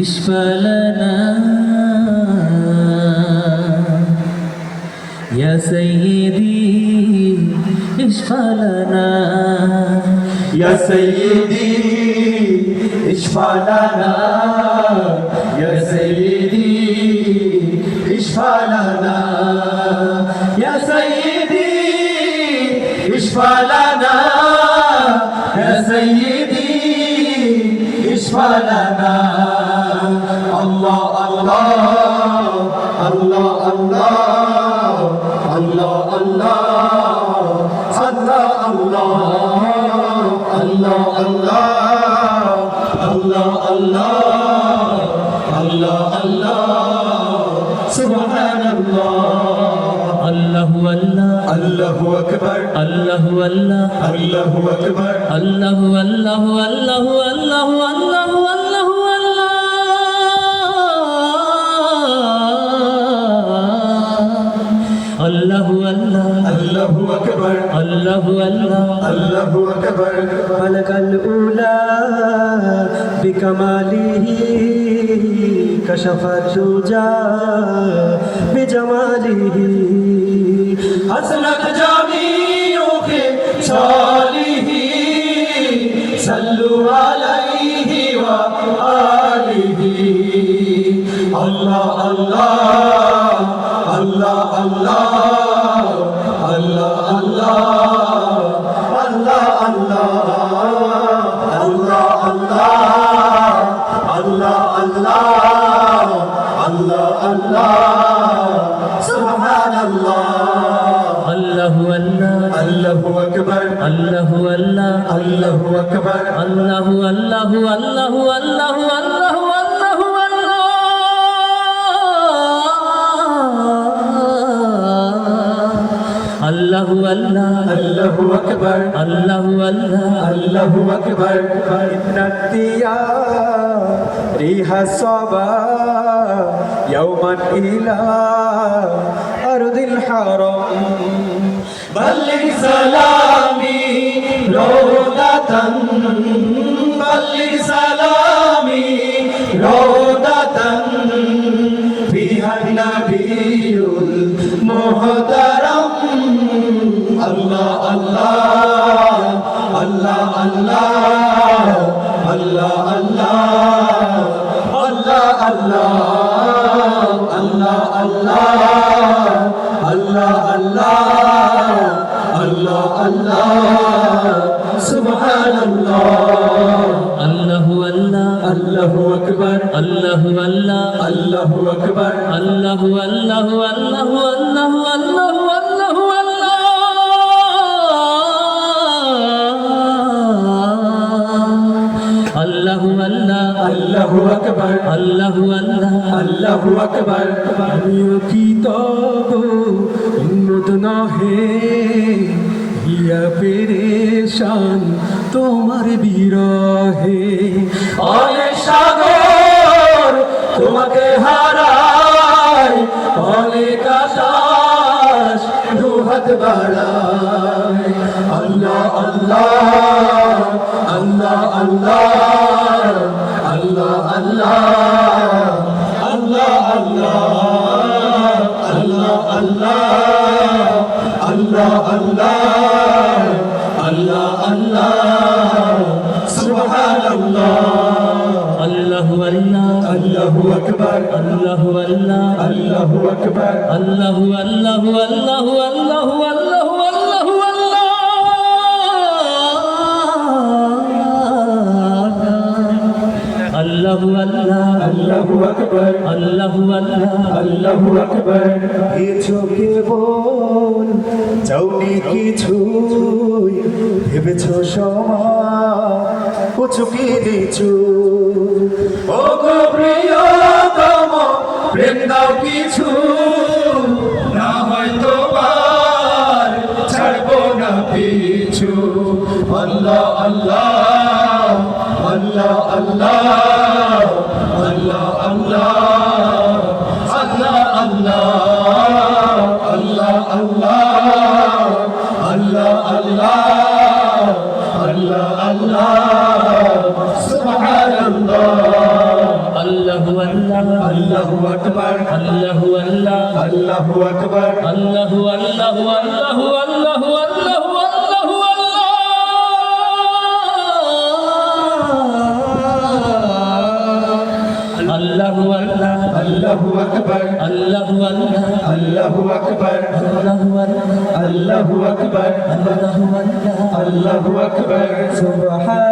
اسفلنا يا سيدي اسفلنا يا سيدي اسفلنا يا سيدي اسفلنا يا سيدي اسفلنا اشفع لنا الله الله الله الله الله الله الله الله الله الله الله سبحان الله الله الله আল্লাহু আকবার। আল্লাহু আল্লাহ। আল্লাহু আকবার। আল্লাহু আল্লাহু আল্লাহু আল্লাহু আল্লাহু আল্লাহু আল্লাহু। আল্লাহ আল্লাহু। আকবার। আল্লাহু আল্লাহ। আল্লাহু আকবার। মালাকাল উলা বিকামালিহি কশফাত তুজা বিজামালিহি। حسنت جميع صالح صلوا عليه وآله الله الله الله الله الله আল্লাহু আকবার। আল্লাহু আল্লাহ। আল্লাহু আকবার। আল্লাহু আল্লাহু আল্লাহু আল্লাহু আল্লাহু আল্লাহু আল্লাহু। আল্লাহ আল্লাহু। আকবার। আল্লাহু আল্লাহ। আল্লাহু আকবার। ইন্নাতিয়া ريح الصبا يوما إلى أرض الحرم بلغ سلامي روضة আল্লাহু আল্লাহ। আল্লাহু আকবার। আল্লাহু আল্লাহু আল্লাহু আল্লাহু আল্লাহু আল্লাহু আল্লাহু। আল্লাহ আল্লাহু। আকবার। আল্লাহু আল্লাহ। আল্লাহু আকবার। আমিও কি তব উন্নত নহে হিয়া পেরেশান তোমার বিরহে। অনেক আকাশ দুহাত বাড়াই আল্লাহ আল্লাহ আল্লাহ আল্লাহ আল্লাহ আল্লাহ আল্লাহ আল্লাহ আল্লাহ আল্লাহ আল্লাহ আল্লাহ আকবার আল্লাহু আল্লাহ আল্লাহু আকবার। আল্লাহু আল্লাহু আল্লাহু আল্লাহু আল্লাহু আল্লাহু আল্লাহু। আল্লাহ আল্লাহু আকবার। আল্লাহু আল্লাহ। আল্লাহু আকবার। কিছু কেবল চাউনি কিছু ভেবেছ সময় কিছু কি দিছু ও দাও কিছু না হয় তোমার ছাড়বো না পিছু আল্লাহ আল্লাহ আল্লাহ আল্লাহ। আল্লাহ আকবার আল্লাহু আল্লাহ আল্লাহু আকবার। আল্লাহু আল্লাহু আল্লাহু আল্লাহু আল্লাহু আল্লাহু আল্লাহ। আল্লাহু আল্লাহ আল্লাহু আকবার। আল্লাহু আল্লাহ আল্লাহু আকবার। আল্লাহু আল্লাহ আল্লাহু আকবার। আল্লাহু আল্লাহ। আল্লাহু আকবার। সুবহান